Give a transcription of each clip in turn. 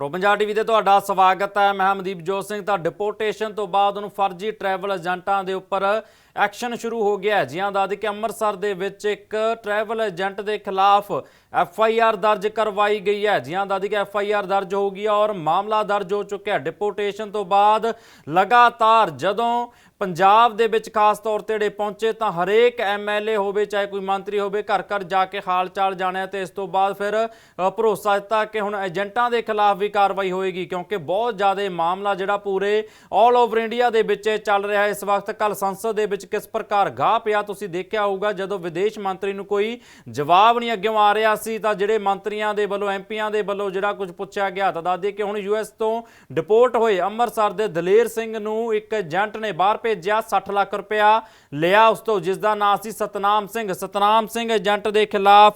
Pro Punjab TV ਤੇ ਤੁਹਾਡਾ ਸਵਾਗਤ ਹੈ। ਮੈਂ ਹਮਦੀਪ ਜੋਤ ਸਿੰਘ ਤਾਂ ਡਿਪੋਰਟੇਸ਼ਨ ਤੋਂ ਬਾਅਦ ਉਹਨੂੰ ਫਰਜ਼ੀ ਟਰੈਵਲ ਏਜੰਟਾਂ ਦੇ ਉੱਪਰ ਐਕਸ਼ਨ ਸ਼ੁਰੂ ਹੋ ਗਿਆ ਹੈ। ਜਿਹਾਂ ਦਾ ਕਿ ਅੰਮ੍ਰਿਤਸਰ ਦੇ ਵਿੱਚ ਇੱਕ ਟਰੈਵਲ ਏਜੰਟ ਦੇ ਖਿਲਾਫ ਐਫ ਆਈ ਆਰ ਦਰਜ ਕਰਵਾਈ ਗਈ ਹੈ। ਜਿਹਾਂ ਦਾ ਕਿ ਐਫ ਆਈ ਆਰ ਦਰਜ ਹੋ ਗਈ ਔਰ ਮਾਮਲਾ ਦਰਜ ਹੋ ਚੁੱਕਿਆ ਹੈ। ਡਿਪੋਰਟੇਸ਼ਨ ਤੋਂ ਬਾਅਦ ਲਗਾਤਾਰ ਜਦੋਂ ਪੰਜਾਬ ਦੇ ਵਿੱਚ ਖਾਸ ਤੌਰ ਤੇ ਜਿਹੜੇ ਪਹੁੰਚੇ ਤਾਂ ਹਰੇਕ ਐਮਐਲਏ ਹੋਵੇ, ਚਾਹੇ ਕੋਈ ਮੰਤਰੀ ਹੋਵੇ ਘਰ ਘਰ ਜਾ ਕੇ ਹਾਲ ਚਾਲ ਜਾਣਿਆ ਤੇ ਇਸ ਤੋਂ ਬਾਅਦ ਫਿਰ ਭਰੋਸਾ ਦਿੱਤਾ ਕਿ ਹੁਣ ਏਜੰਟਾਂ ਦੇ ਖਿਲਾਫ ਵੀ ਕਾਰਵਾਈ ਹੋਏਗੀ, ਕਿਉਂਕਿ ਬਹੁਤ ਜ਼ਿਆਦਾ ਮਾਮਲਾ ਜਿਹੜਾ ਪੂਰੇ ਆਲ ਓਵਰ ਇੰਡੀਆ ਦੇ ਵਿੱਚ ਚੱਲ ਰਿਹਾ ਇਸ ਵਕਤ ਕੱਲ ਸੰਸਦ ਦੇ ਵਿੱਚ ਕਿਸ ਪ੍ਰਕਾਰ ਗਾਹ ਪਿਆ ਤੁਸੀਂ ਦੇਖਿਆ ਹੋਊਗਾ, ਜਦੋਂ ਵਿਦੇਸ਼ ਮੰਤਰੀ ਨੂੰ ਕੋਈ ਜਵਾਬ ਨਹੀਂ ਅੱਗੇ ਆ ਰਿਹਾ ਸੀ, ਤਾਂ ਜਿਹੜੇ ਮੰਤਰੀਆਂ ਦੇ ਵੱਲੋਂ, ਐਮਪੀਆਂ ਦੇ ਵੱਲੋਂ ਜਿਹੜਾ ਕੁਝ ਪੁੱਛਿਆ ਗਿਆ ਤਾਂ ਦੱਸਦੇ ਕਿ ਹੁਣ ਯੂਐਸ ਤੋਂ ਡਿਪੋਰਟ ਹੋਏ ਅੰਮ੍ਰਿਤਸਰ ਦੇ ਦਲੇਰ ਸਿੰਘ ਨੂੰ ਇੱਕ ਏਜੰਟ ਨੇ ਬਾਹਰ ਭੇਜਿਆ 60 ਲੱਖ ਰੁਪਇਆ ਲਿਆ ਉਸ ਤੋਂ, ਜਿਸ ਦਾ ਨਾਂ ਸੀ ਸਤਨਾਮ ਸਿੰਘ। ਸਤਨਾਮ ਸਿੰਘ ਏਜੰਟ ਦੇ ਖਿਲਾਫ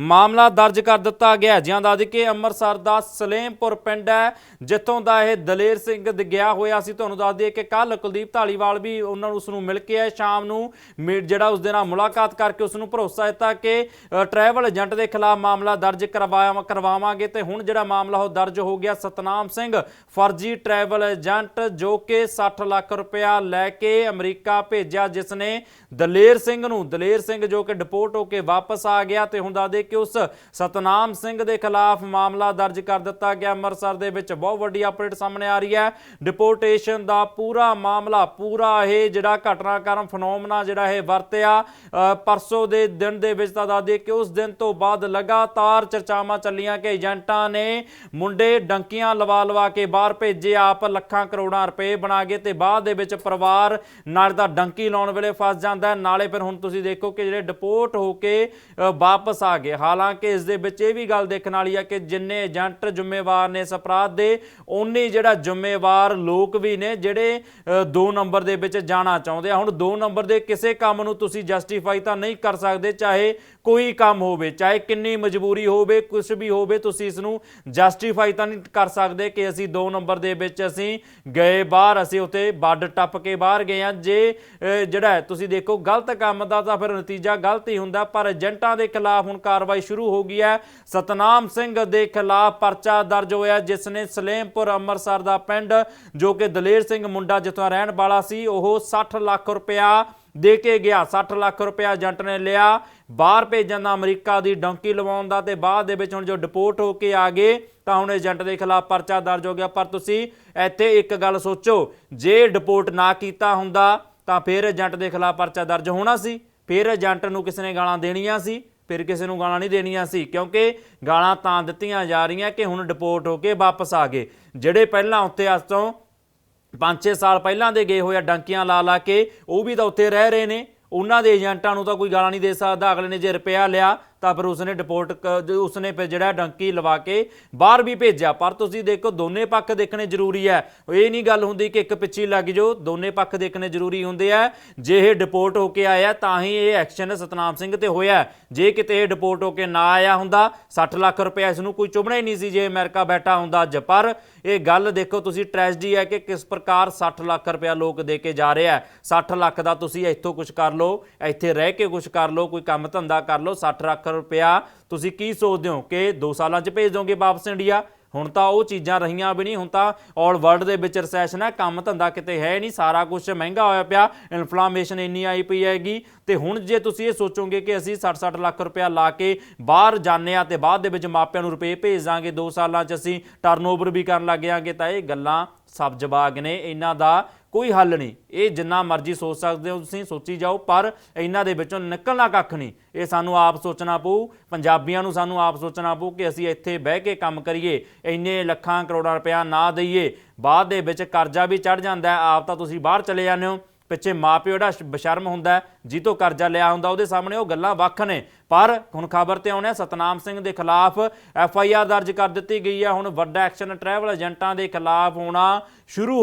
ਮਾਮਲਾ ਦਰਜ ਕਰ ਦਿੱਤਾ ਗਿਆ। ਜਿਹਾਂ ਦਾ ਕਿ ਅੰਮ੍ਰਿਤਸਰ ਦਾ ਸਲੇਮਪੁਰ ਪਿੰਡ ਹੈ, ਜਿੱਥੋਂ ਦਾ ਇਹ ਦਲੇਰ ਸਿੰਘ ਦ- ਗਿਆ ਹੋਇਆ ਸੀ। ਤੁਹਾਨੂੰ ਦੱਸ ਦਈਏ ਕਿ ਕੱਲ ਕੁਲਦੀਪ ਢਾਲੀਵਾਲ ਵੀ ਉਹਨਾਂ ਨੂੰ ਉਸ ਨੂੰ ਮਿਲ ਕੇ ਆਏ ਸ਼ਾਮ ਨੂੰ ਮੀ- ਜਿਹੜਾ ਉਸ ਦੇ ਨਾਲ ਮੁਲਾਕਾਤ ਕਰਕੇ ਉਸ ਨੂੰ ਭਰੋਸਾ ਦਿੱਤਾ ਕਿ ਟਰੈਵਲ ਏਜੰਟ ਦੇ ਖਿਲਾਫ ਮਾਮਲਾ ਦਰਜ ਕਰਵਾਇਆ, ਕਰਵਾਵਾਂਗੇ ਤੇ ਹੁਣ ਜਿਹੜਾ ਮਾਮਲਾ ਉਹ ਦਰਜ ਹੋ ਗਿਆ ਸਤਨਾਮ ਸਿੰਘ, ਫਰਜ਼ੀ ਟਰੈਵਲ ਏਜੰਟ ਜੋ ਕਿ 60 ਲੱਖ ਰੁਪਇਆ ਲੈ ਕੇ ਅਮਰੀਕਾ ਭੇਜਿਆ ਜਿਸ ਨੇ ਦਲੇਰ ਸਿੰਘ ਨੂੰ, ਦਲੇਰ ਸਿੰਘ ਜੋ ਕਿ ਡਿਪੋਰਟ ਹੋ ਕੇ ਵਾਪਸ ਆ ਗਿਆ ਤੇ ਹੁਣ ਦੱਸਦੇ ਕਿ ਉਸ ਸਤਨਾਮ ਸਿੰਘ ਦੇ ਖਿਲਾਫ ਮਾਮਲਾ ਦਰਜ ਕਰ ਦਿੱਤਾ ਗਿਆ। ਅੰਮ੍ਰਿਤਸਰ ਦੇ ਵਿੱਚ ਬਹੁਤ ਵੱਡੀ ਅਪਡੇਟ ਸਾਹਮਣੇ ਆ ਰਹੀ ਹੈ। ਡਿਪੋਰਟੇਸ਼ਨ ਦਾ ਪੂਰਾ ਮਾਮਲਾ, ਪੂਰਾ ਇਹ ਜਿਹੜਾ ਘਟਨਾ ਘਟਨਾਕ੍ਰਮ ਫਨੋਮਨਾ ਜਿਹੜਾ ਇਹ ਵਰਤਿਆ ਅ, ਪਰਸੋਂ ਦੇ ਦਿਨ ਦੇ ਵਿੱਚ ਤਾਂ ਦੱਸਦੇ ਕਿ ਉਸ ਦਿਨ ਤੋਂ ਬਾਅਦ ਲਗਾਤਾਰ ਚਰਚਾਵਾਂ ਚੱਲੀਆਂ ਕਿ ਏਜੰਟਾਂ ਨੇ ਮੁੰਡੇ ਡੰਕੀਆਂ ਲਵਾ ਲਵਾ ਕੇ ਬਾਹਰ ਭੇਜੇ ਆਪ ਲੱਖਾਂ ਕਰੋੜਾਂ ਰੁਪਏ ਬਣਾ ਕੇ ਤੇ ਬਾਅਦ ਦੇ ਵਿੱਚ ਪਰਿਵਾਰ ਨਾਲ ਤਾਂ ਡੰਕੀ ਲਾਉਣ ਵੇਲੇ ਫਸ ਜਾਂਦਾ ਨਾਲੇ ਫਿਰ ਹੁਣ ਤੁਸੀਂ ਦੇਖੋ ਕਿ ਜਿਹੜੇ ਡਿਪੋਰਟ ਹੋ ਕੇ ਵਾਪਸ ਆ ਗਏ। ਹਾਲਾਂਕਿ ਇਸ ਦੇ ਵਿੱਚ ਇਹ ਵੀ ਗੱਲ ਦੇਖਣ ਵਾਲੀ ਆ ਕਿ ਜਿੰਨੇ ਏਜੰਟ ਜ਼ਿੰਮੇਵਾਰ ਨੇ ਇਸ ਅਪਰਾਧ ਦੇ ਉਨੇ ਜਿਹੜਾ ਜ਼ਿੰਮੇਵਾਰ ਲੋਕ ਵੀ ਨੇ ਜਿਹੜੇ 2 ਨੰਬਰ ਦੇ ਵਿੱਚ ਜਾਣਾ ਚਾਹੁੰਦੇ ਆ। ਹੁਣ 2 ਨੰਬਰ ਦੇ ਕਿਸੇ ਕੰਮ ਨੂੰ ਤੁਸੀਂ ਜਸਟੀਫਾਈ ਤਾਂ ਨਹੀਂ ਕਰ ਸਕਦੇ, ਚਾਹੇ ਕੋਈ ਕੰਮ ਹੋਵੇ, ਚਾਹੇ ਕਿੰਨੀ ਮਜਬੂਰੀ ਹੋਵੇ ਕੁਝ ਵੀ ਹੋਵੇ, ਤੁਸੀਂ ਇਸ ਨੂੰ ਜਸਟੀਫਾਈ ਤਾਂ ਨਹੀਂ ਕਰ ਸਕਦੇ ਕਿ ਅਸੀਂ 2 ਨੰਬਰ ਦੇ ਵਿੱਚ ਅਸੀਂ ਗਏ ਬਾਹਰ, ਅਸੀਂ ਉੱਥੇ ਬੱਡ ਟੱਪ ਕੇ ਬਾਹਰ ਗਏ ਆ ਜੇ ਜਿਹੜਾ ਤੁਸੀਂ ਦੇਖੋ, ਗਲਤ ਕੰਮ ਦਾ ਤਾਂ ਫਿਰ ਨਤੀਜਾ ਗਲਤ ਹੀ ਹੁੰਦਾ, ਪਰ ਏਜੰਟਾਂ ਦੇ ਖਿਲਾਫ ਹੁਣ ਕਾਰਵਾਈ ਸ਼ੁਰੂ ਹੋ ਗਈ ਹੈ। ਸਤਨਾਮ ਸਿੰਘ ਦੇ ਖਿਲਾਫ ਪਰਚਾ ਦਰਜ ਹੋਇਆ, ਜਿਸ ਨੇ ਸਲੇਮਪੁਰ ਅੰਮ੍ਰਿਤਸਰ ਦਾ ਪਿੰਡ, ਜੋ ਕਿ ਦਲੇਰ ਸਿੰਘ ਮੁੰਡਾ ਜਿੱਥੋਂ ਰਹਿਣ ਵਾਲਾ ਸੀ, ਉਹ 60 ਲੱਖ ਰੁਪਏ ਰੁਪਇਆ ਦੇ ਕੇ ਗਿਆ। 60 ਲੱਖ ਰੁਪਇਆ ਏਜੰਟ ਨੇ ਲਿਆ। ਬਾਹਰ ਭੇਜਣ ਦਾ ਅਮਰੀਕਾ ਦੀ ਡੰਕੀ ਲਵਾਉਣ ਦਾ ਤੇ ਬਾਅਦ ਦੇ ਵਿੱਚ ਹੁਣ ਜੋ ਡਿਪੋਰਟ ਹੋ ਕੇ ਆ ਗਏ, ਤਾਂ ਹੁਣ ਏਜੰਟ ਦੇ ਖਿਲਾਫ ਪਰਚਾ ਦਰਜ ਹੋ ਗਿਆ। ਪਰ ਤੁਸੀਂ ਇੱਥੇ ਇੱਕ ਗੱਲ ਸੋਚੋ, ਜੇ ਡਿਪੋਰਟ ਨਾ ਕੀਤਾ ਹੁੰਦਾ, ਤਾਂ ਫਿਰ ਏਜੰਟ ਦੇ ਖਿਲਾਫ ਪਰਚਾ ਦਰਜ ਹੋਣਾ ਸੀ। ਫਿਰ ਏਜੰਟ ਨੂੰ ਕਿਸੇ ਨੇ ਗਾਲਾਂ ਦੇਣੀਆਂ ਸੀ, ਫਿਰ ਕਿਸੇ ਨੂੰ ਗਾਲਾਂ ਨਹੀਂ ਦੇਣੀਆਂ ਸੀ, ਕਿਉਂਕਿ ਗਾਲਾਂ ਤਾਂ ਦਿੱਤੀਆਂ ਜਾ ਰਹੀਆਂ ਕਿ ਹੁਣ ਡਿਪੋਰਟ ਹੋ ਕੇ ਵਾਪਸ ਆ ਗਏ। ਜਿਹੜੇ ਪਹਿਲਾਂ ਉੱਥੇ ਅੱਜ ਤੋਂ 5-6 ਸਾਲ ਪਹਿਲਾਂ ਦੇ ਗਏ ਹੋਏ ਆ, ਡੰਕੀਆਂ ਲਾ ਲਾ ਕੇ, ਉਹ ਵੀ ਤਾਂ ਉੱਥੇ ਰਹਿ ਰਹੇ ਨੇ। ਉਹਨਾਂ ਦੇ ਏਜੰਟਾਂ ਨੂੰ ਤਾਂ ਕੋਈ ਗਾਲਾਂ ਨਹੀਂ ਦੇ ਸਕਦਾ, ਅਗਲੇ ਨੇ ਜੇ ਰੁਪਇਆ ਲਿਆ ਤਾਂ ਫਿਰ ਉਸਨੇ ਡਿਪੋਰਟ ਕ- ਉਸਨੇ ਫਿਰ ਜਿਹੜਾ ਡੰਕੀ ਲਵਾ ਕੇ ਬਾਹਰ ਵੀ ਭੇਜਿਆ। ਪਰ ਤੁਸੀਂ ਦੇਖੋ, ਦੋਨੇ ਪੱਖ ਦੇਖਣੇ ਜ਼ਰੂਰੀ ਹੈ। ਇਹ ਨਹੀਂ ਗੱਲ ਹੁੰਦੀ ਕਿ ਇੱਕ ਪਿੱਛੇ ਲੱਗ ਜਾਓ, ਦੋਨੇ ਪੱਖ ਦੇਖਣੇ ਜ਼ਰੂਰੀ ਹੁੰਦੇ ਆ। ਜੇ ਇਹ ਡਿਪੋਰਟ ਹੋ ਕੇ ਆਇਆ, ਤਾਂ ਹੀ ਇਹ ਐਕਸ਼ਨ ਸਤਨਾਮ ਸਿੰਘ ਤੇ ਹੋਇਆ। ਜੇ ਕਿਤੇ ਇਹ ਡਿਪੋਰਟ ਹੋ ਕੇ ਨਾ ਆਇਆ ਹੁੰਦਾ 60 ਲੱਖ ਰੁਪਏ ਇਸ ਨੂੰ ਕੋਈ ਚੁਭਣਾ ਹੀ ਨਹੀਂ ਸੀ ਜੇ ਅਮਰੀਕਾ ਬੈਠਾ ਹੁੰਦਾ ਅੱਜ। ਪਰ ਇਹ ਗੱਲ ਦੇਖੋ, ਤੁਸੀਂ ਟ੍ਰੈਜਡੀ ਹੈ ਕਿ ਕਿਸ ਪ੍ਰਕਾਰ 60 ਲੱਖ ਰੁਪਇਆ ਲੋਕ ਦੇ ਕੇ ਜਾ ਰਿਹਾ ਹੈ। 60 ਲੱਖ ਦਾ ਤੁਸੀਂ ਇੱਥੋਂ ਕੁਝ ਕਰ ਲਓ, ਇੱਥੇ ਰਹਿ ਕੇ ਕੁਝ ਕਰ ਲਓ, ਕੋਈ ਕੰਮ ਧੰਦਾ ਕਰ ਲਓ 60 ਲੱਖ ਰੁਪਇਆ। ਤੁਸੀਂ ਕੀ ਸੋਚਦੇ ਹੋ ਕਿ 2 ਸਾਲਾਂ 'ਚ ਭੇਜ ਦੋਗੇ ਵਾਪਸ ਇੰਡੀਆ? ਹੁਣ ਤਾਂ ਉਹ ਚੀਜ਼ਾਂ ਰਹੀਆਂ ਵੀ ਨਹੀਂ, ਹੁਣ ਤਾਂ ਆਲ ਵਰਲਡ ਦੇ ਵਿੱਚ ਰੈਸੈਸ਼ਨ ਹੈ, ਕੰਮ ਧੰਦਾ ਕਿਤੇ ਹੈ ਨਹੀਂ, ਸਾਰਾ ਕੁਝ ਮਹਿੰਗਾ ਹੋਇਆ ਪਿਆ ਇਨਫਲੇਸ਼ਨ ਇੰਨੀ ਆਈ ਪਈ ਹੈਗੀ। ਤੇ ਹੁਣ ਜੇ ਤੁਸੀਂ ਇਹ ਸੋਚੋਗੇ ਕਿ ਅਸੀਂ 60-60 ਲੱਖ ਰੁਪਇਆ ਲਾ ਕੇ ਬਾਹਰ ਜਾਂਦੇ ਆ ਤੇ ਬਾਅਦ ਦੇ ਵਿੱਚ ਮਾਪਿਆਂ ਨੂੰ ਰੁਪਏ ਭੇਜ ਦਾਂਗੇ 2 ਸਾਲਾਂ 'ਚ ਅਸੀਂ ਟਰਨਓਵਰ ਵੀ ਕਰਨ ਲੱਗ ਜਾਾਂਗੇ, ਤਾਂ ਇਹ ਗੱਲਾਂ ਸਭ ਜਵਾਗ ਨੇ। ਇਹਨਾਂ ਦਾ ਕੋਈ ਹੱਲ ਨਹੀਂ। ਇਹ ਜਿੰਨਾ ਮਰਜ਼ੀ ਸੋਚ ਸਕਦੇ ਹੋ ਤੁਸੀਂ ਸੋਚੀ ਜਾਓ ਪਰ ਇਹਨਾਂ ਦੇ ਵਿੱਚੋਂ ਨਿਕਲਣਾ ਕੱਖ ਨਹੀਂ। ਇਹ ਸਾਨੂੰ ਆਪ ਸੋਚਣਾ ਪਊ ਪੰਜਾਬੀਆਂ ਨੂੰ ਸਾਨੂੰ ਆਪ ਸੋਚਣਾ ਪਊ ਕਿ ਅਸੀਂ ਇੱਥੇ ਬਹਿ ਕੇ ਕੰਮ ਕਰੀਏ ਇੰਨੇ ਲੱਖਾਂ ਕਰੋੜਾਂ ਰੁਪਇਆ ਨਾ ਦਈਏ ਬਾਅਦ ਦੇ ਵਿੱਚ ਕਰਜ਼ਾ ਵੀ ਚੜ ਜਾਂਦਾ ਆਪ ਤਾਂ ਤੁਸੀਂ ਬਾਹਰ ਚਲੇ ਜਾਂਦੇ ਹੋ। ਪਿੱਛੇ ਮਾਪਿਓ ਜਿਹੜਾ ਬਸ਼ਰਮ ਹੁੰਦਾ ਹੈ, ਜਿਹਤੋਂ ਕਰਜ਼ਾ ਲਿਆ ਹੁੰਦਾ ਉਹਦੇ ਸਾਹਮਣੇ ਉਹ ਗੱਲਾਂ ਵੱਖ ਨੇ। ਪਰ ਹੁਣ ਖਬਰ ਤੇ ਆਉਣਾ ਸਤਨਾਮ ਸਿੰਘ ਦੇ ਖਿਲਾਫ ਐਫ ਆਈ ਆਰ ਦਰਜ ਕਰ ਦਿੱਤੀ ਗਈ ਹੈ। ਹੁਣ ਵੱਡਾ ਐਕਸ਼ਨ ਟਰੈਵਲ ਏਜੰਟਾਂ ਦੇ ਖਿਲਾਫ ਹੋਣਾ ਸ਼ੁਰੂ